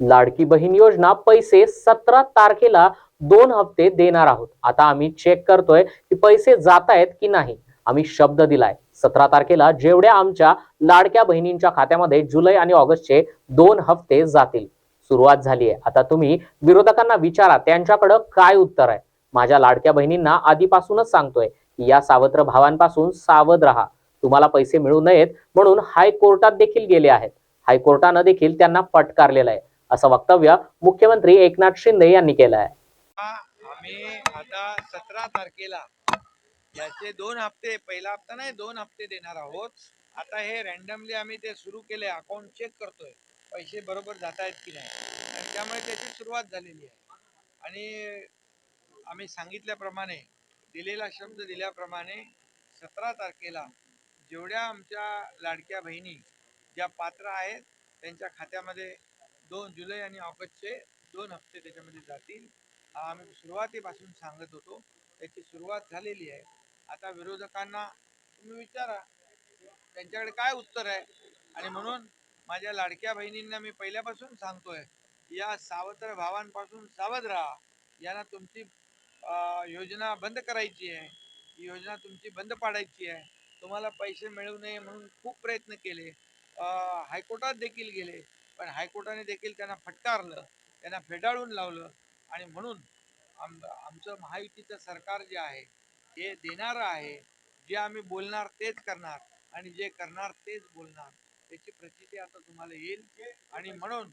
लाडकी बहीण योजना पैसे सतरा तारखेला दोन हप्ते देणार आहोत. आता आम्ही चेक करतोय की पैसे जात आहेत की नाही. आम्ही शब्द दिलाय. सतरा तारखेला जेवढ्या आमच्या लाडक्या बहिणींच्या खात्यामध्ये जुलै आणि ऑगस्टचे दोन हप्ते जातील. सुरुवात झाली आहे आता तुम्ही विरोधकांना विचारा त्यांच्याकडं काय उत्तर आहे? माझ्या लाडक्या बहिणींना आधीपासूनच सांगतोय की या सावत्र भावांपासून सावध राहा. तुम्हाला पैसे मिळू नयेत म्हणून हायकोर्टात देखील गेले आहेत. हायकोर्टानं देखील त्यांना फटकारलेलं आहे. असं वक्तव्य मुख्यमंत्री एकनाथ शिंदे यांनी केलं आहे. आम्ही आता सतरा तारखेला याचे दोन हप्ते पहिला हप्ता नाही दोन हप्ते देणार आहोत. आता हे रॅन्डमली आम्ही ते सुरू केले अकाउंट चेक करतोय. पैसे बरोबर जात आहेत की नाही. आणि त्यामुळे त्याची सुरुवात झालेली आहे. आणि आम्ही सांगितल्याप्रमाणे दिलेला शब्द दिल्याप्रमाणे सतरा तारखेला जेवढ्या आमच्या लाडक्या बहिणी ज्या पात्र आहेत त्यांच्या खात्यामध्ये दोन जुलै आणि ऑगस्टचे दोन हप्ते त्याच्यामध्ये जातील. आम्ही सुरुवातीपासून सांगत होतो. त्याची सुरुवात झालेली आहे. आता विरोधकांना तुम्ही विचारा. त्यांच्याकडे काय उत्तर आहे? आणि म्हणून माझ्या लाडक्या बहिणींना मी पहिल्यापासून सांगतोय या सावत्र भावांपासून सावध राहा. यांना तुमची योजना बंद करायची आहे. ही योजना तुमची बंद पाडायची आहे. तुम्हाला पैसे मिळू नये म्हणून खूप प्रयत्न केले. हायकोर्टात देखील गेले. पण हायकोर्टाने देखील त्यांना फटकारलं त्यांना फेटाळून लावलं आणि म्हणून आम आमचं महायुतीचं सरकार जे आहे हे देणारं आहे जे आम्ही बोलणार तेच करणार आणि जे करणार तेच बोलणार त्याची प्रचिती आता तुम्हाला येईल आणि म्हणून